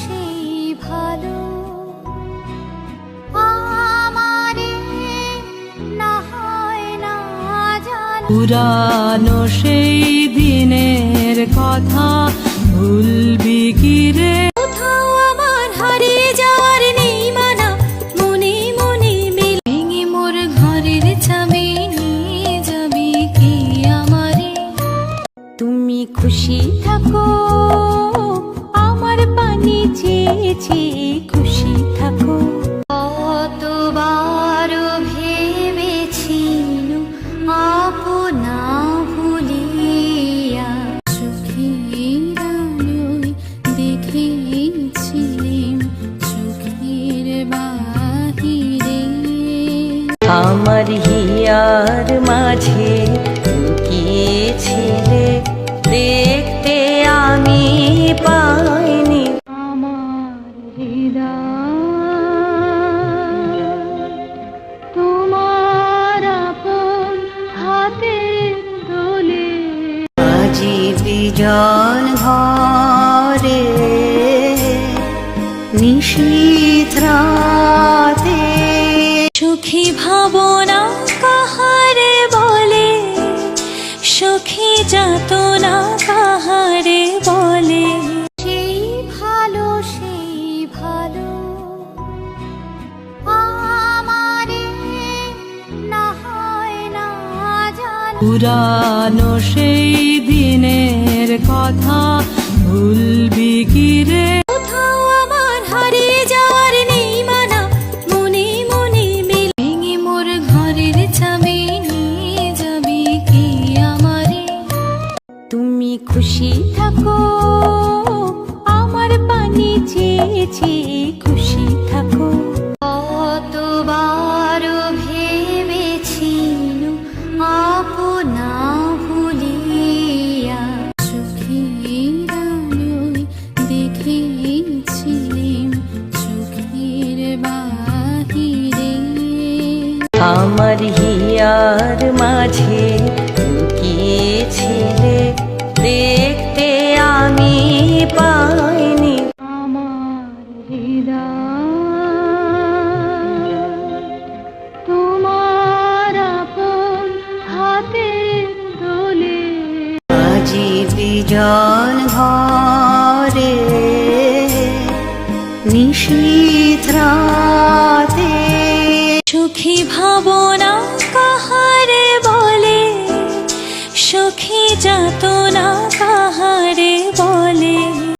সেই ভালো। আমারে না হয় না পুরানো সেই দিনের কথা ভুলবি কি রে? কোথাও আমার হারিয়ে যাওয়ার নেই মানা। মনে মনে মিল ভেঙে মোর ঘরের চাবি নিয়ে যাবি কি আমারে? তুমি খুশি থাকো। খুশি থাকো। কতবার আপনা ভুলিয়া। আলোয় বাহিরে। আমার হিয়ার মাঝে বিজন ঘরে নিশীথরাতে সুখী ভাবনা কাহারে বলে? সুখী যাতনা কাহারে বলে? সেই ভালো সেই ভালো। আমারে না হয় না জানো। পুরানো সেই ভুলবি আমার হারিয়ে যাওয়ার নেই মানা, মনে মনে ভেঙে মোর ঘরের চাবি নিয়ে তুমি খুশি থাকো, আমার পানি চেয়েছি খুশি থাকো। কতবার ভেবেছি আপনা আমার হিয়ার মাঝে লুকিয়েছিলে। দেখতে আমি পাইনি। আমার হৃদয় তোমার আপন হাতের দোলে। আজি বিজন ঘরে নিশীথরাতে সুখী ভাবনা